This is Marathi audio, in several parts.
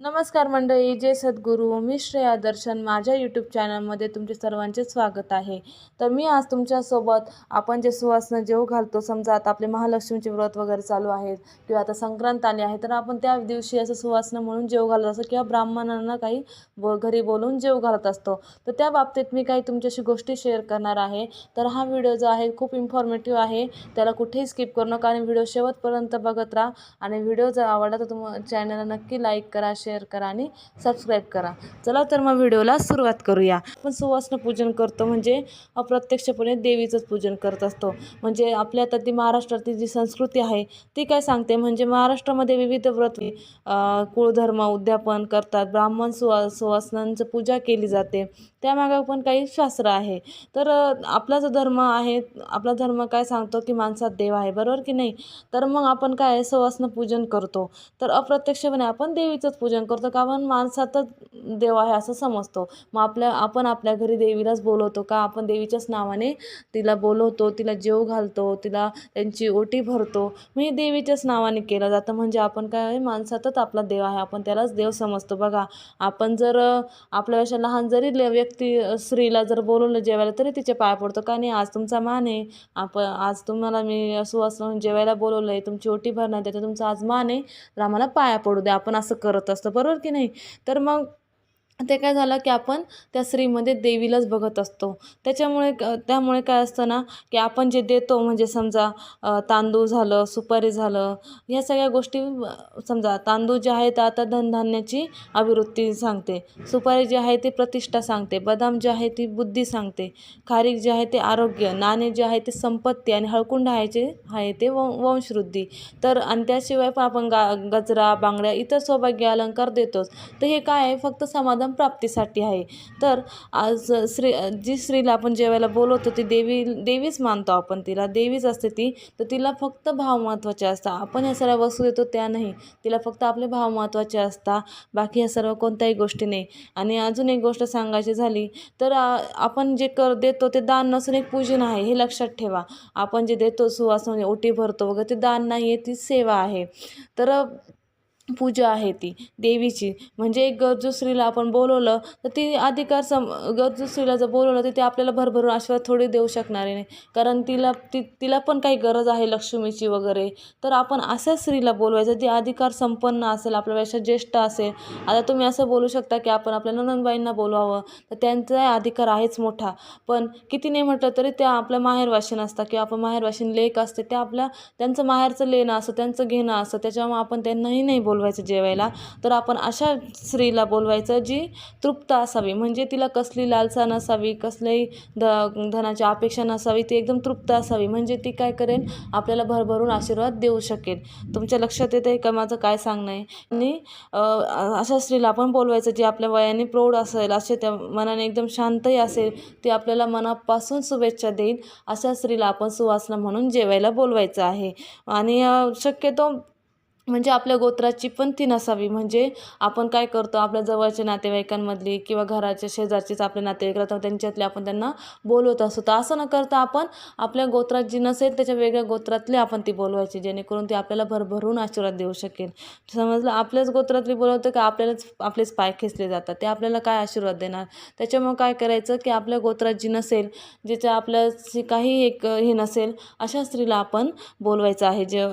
नमस्कार मंडळी जय सद्गुरू. मी श्रेया दर्शन. माझ्या यूट्यूब चॅनलमध्ये तुमचे सर्वांचे स्वागत आहे. तर मी आज तुमच्यासोबत आपण जे सुवासनं जेव घालतो समजा आता आपले महालक्ष्मीचे व्रत वगैरे चालू आहेत किंवा आता संक्रांत आली आहे तर आपण त्या दिवशी असं सुवासनं म्हणून जेव घालत असतो किंवा ब्राह्मणांना काही ब घरी बोलून जेव घालत असतो. तर त्या बाबतीत मी काही तुमच्याशी गोष्टी शेअर करणार आहे. तर हा व्हिडिओ जो आहे खूप इन्फॉर्मेटिव्ह आहे. त्याला कुठेही स्किप करू नका आणि व्हिडिओ शेवटपर्यंत बघत राहा. आणि व्हिडिओ जर आवडला तर तुम चॅनलला नक्की लाईक करा शेअर करा आणि सबस्क्राईब करा. चला तर मग व्हिडिओला सुरुवात करूया. आपण सुवासनं पूजन करतो म्हणजे अप्रत्यक्षपणे देवीचंच पूजन करत असतो. म्हणजे आपल्या आता ती महाराष्ट्रातली जी संस्कृती आहे ती काय सांगते? म्हणजे महाराष्ट्रामध्ये विविध व्रत कुळधर्म उद्यापन करतात. ब्राह्मण सुवा सुवासनांचं पूजा केली जाते. त्यामागं पण काही शास्त्र आहे. तर आपला जो धर्म आहे आपला धर्म काय सांगतो की माणसात देव आहे बरोबर की नाही? तर मग आपण काय सुवासनं पूजन करतो? तर अप्रत्यक्षपणे आपण देवीचंच पूजन करतो कारण माणसातच देव आहे असं समजतो. मग आपल्या आपण आपल्या घरी देवीलाच बोलवतो का? आपण देवीच्याच नावाने तिला बोलवतो तिला जेव घालतो तिला त्यांची ओटी भरतो. म्हणजे देवीच्याच नावाने केलं जातं. म्हणजे आपण काय माणसातच आपला देव आहे आपण त्यालाच देव समजतो. बघा आपण जर आपल्या आपल्यापेक्षा लहान जरी व्यक्ती स्त्रीला जर बोलवलं जेवायला तरी तिचे पाय पडतो. का नाही? आज तुमचा मान आहे. आपण आज तुम्हाला मी सुवासना जेवायला बोलवलं आहे तुमची ओटी भरणार त्याचा तुमचा आज मान आहे. तर आम्हाला पाया पडू द्या. आपण असं करत असतो. बरोबर की नाही? तर मग ते काय झालं की आपण त्या स्त्रीमध्ये देवीलाच बघत असतो. त्याच्यामुळे त्यामुळे काय असतं ना की आपण जे देतो म्हणजे समजा तांदूळ झालं सुपारी झालं ह्या सगळ्या गोष्टी समजा तांदूळ जे आहे ते आता धनधान्याची अभिवृत्ती सांगते. सुपारी जी आहे ती प्रतिष्ठा सांगते. बदाम जे आहे ती बुद्धी सांगते. खारीक जे आहे ते आरोग्य. नाणे जे आहे ते संपत्ती आणि हळकुंड आहे जे आहे ते व वंशवृद्धी. तर आणि त्याशिवाय पण आपण गा गजरा बांगड्या इतर सौभाग्य अलंकार देतोच. तर हे काय आहे? फक्त समाधान प्राप्तीसाठी आहे. तर आज स्त्री जी स्त्रीला आपण जेवायला बोलवतो ती देवी देवीच मानतो आपण तिला. देवीच असते ती. तर तिला फक्त भाव महत्त्वाचे असतात. आपण या सगळ्या वस्तू देतो त्या नाही. तिला फक्त आपले भाव महत्त्वाचे असतात. बाकी या सर्व कोणत्याही गोष्टी नाही. आणि अजून एक गोष्ट सांगायची झाली तर आपण जे कर देतो ते दान नसून एक पूजन आहे हे लक्षात ठेवा. आपण जे देतो सुवास म्हणजे ओटी भरतो वगैरे ते दान नाही आहे ती सेवा आहे. तर पूजा आहे ती देवीची. म्हणजे एक गरजू स्त्रीला आपण बोलवलं तर ती अधिकार सम गरजू स्त्रीला जर बोलवलं तर ती आपल्याला भरभरून आशीर्वाद थोडी देऊ शकणार नाही कारण तिला ती तिला पण काही गरज आहे लक्ष्मीची वगैरे. तर आपण अशा स्त्रीला बोलवायचं जी अधिकार संपन्न असेल आपल्यापेक्षा ज्येष्ठ असेल. आता तुम्ही असं बोलू शकता की आपण आपल्या ननंदबाईंना बोलवावं तर त्यांचा अधिकार आहेच मोठा. पण किती नाही म्हटलं तरी त्या आपल्या माहेरवाशीन असतात किंवा आपण माहेरवाशीन लेख असते त्या आपल्या त्यांचं माहेरचं लेणं असं त्यांचं घेणं असं त्याच्यामुळे आपण त्यांनाही नाही बोलवायचं जेवायला तर आपण अशा स्त्रीला बोलवायचं जी तृप्त असावी. म्हणजे तिला कसली लालसा नसावी कसलीही ध धनाची अपेक्षा नसावी ती एकदम तृप्त असावी. म्हणजे ती काय करेल? आपल्याला भरभरून आशीर्वाद देऊ शकेल. तुमच्या लक्षात येतं आहे का माझं काय सांगणं आहे? आणि अशा स्त्रीला आपण बोलवायचं जी आपल्या वयाने प्रौढ असेल असे त्या मनाने एकदम शांतही असेल ती आपल्याला मनापासून शुभेच्छा देईल. अशा स्त्रीला आपण सुवासना म्हणून जेवायला बोलवायचं आहे. आणि शक्यतो म्हणजे आपल्या गोत्राची पण ती नसावी. म्हणजे आपण काय करतो आपल्या जवळच्या नातेवाईकांमधली किंवा घराच्या शेजारचीच आपले नातेवाईक राहतात त्यांच्यातले आपण त्यांना बोलवत असतो. तर असं न करता आपण आपल्या गोत्रात जी नसेल त्याच्या वेगळ्या गोत्रातले आपण ती बोलवायची जेणेकरून ती आपल्याला भरभरून आशीर्वाद देऊ शकेल. समजलं? आपल्याच गोत्रातली बोलवतं का आपल्यालाच आपलेच पाय खेचले जातात. ते आपल्याला काय आशीर्वाद देणार? त्याच्यामुळे काय करायचं की आपल्या गोत्रात जी नसेल जिच्या आपल्याची काही एक हे नसेल अशा स्त्रीला आपण बोलवायचं आहे जे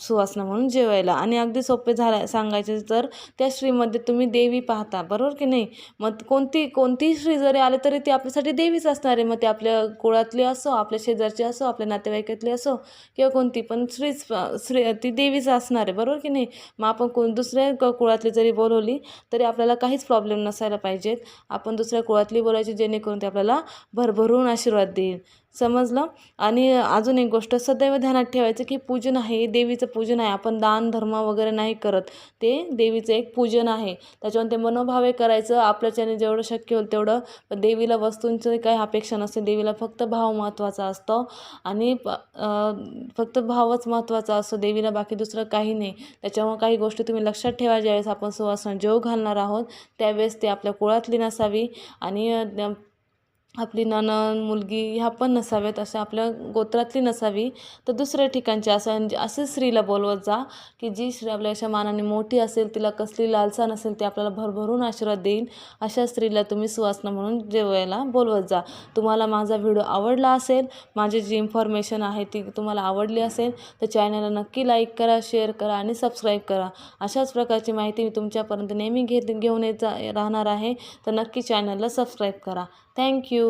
सुवासना म्हणून जेवायला. आणि अगदी सोपे झाल्या सांगायचे तर त्या स्त्रीमध्ये तुम्ही देवी पाहता बरोबर की नाही? मग कोणती कोणतीही स्त्री जरी आले तरी ती आपल्यासाठी देवीच असणार आहे. मग ते आपल्या कुळातली असो आपल्या शेजारची असो आपल्या नातेवाईकातली असो किंवा कोणती पण स्त्रीच स्त्री ती देवीच असणार आहे बरोबर की नाही? मग आपण कोण दुसऱ्या क- कुळातली जरी बोलवली तरी आपल्याला काहीच प्रॉब्लेम नसायला पाहिजेत. आपण दुसऱ्या कुळातली बोलायची जेणेकरून ते आपल्याला भरभरून आशीर्वाद देईल. समजलं. आणि अजून एक गोष्ट सदैव ध्यानात ठेवायचं की पूजन आहे देवीचं पूजन आहे. आपण दान धर्म वगैरे नाही करत. ते देवीचं एक पूजन आहे. त्याच्यावर ते मनोभावे करायचं आपल्याच्याने जेवढं शक्य होईल तेवढं. पण देवीला वस्तूंचं काही अपेक्षा नसते. देवीला फक्त भाव महत्त्वाचा असतो. आणि फक्त भावच महत्त्वाचा असतो. देवीला बाकी दुसरं काही नाही. त्याच्यामुळे काही गोष्टी तुम्ही लक्षात ठेवा. ज्यावेळेस आपण सुवासन जेव घालणार आहोत त्यावेळेस ते आपल्या कुळातली नसावी आणि आपली नणंद मुलगी ह्या पण नसाव्यात अशा आपल्या गोत्रातली नसावी. तर दुसऱ्या ठिकाणची असं म्हणजे असे स्त्रीला बोलवत जा की जी स्त्री आपल्या अशा मानाने मोठी असेल तिला कसली लालसा नसेल ती आपल्याला भरभरून आशीर्वाद देईल अशा स्त्रीला तुम्ही सुवासना म्हणून जेवायला बोलवत जा. तुम्हाला माझा व्हिडिओ आवडला असेल माझी जी इन्फॉर्मेशन आहे ती तुम्हाला आवडली असेल तर चॅनलला नक्की लाईक करा शेअर करा आणि सबस्क्राईब करा. अशाच प्रकारची माहिती मी तुमच्यापर्यंत नेहमी घेत घेऊन येत जा राहणार आहे. तर नक्की चॅनलला सबस्क्राईब करा. थँक्यू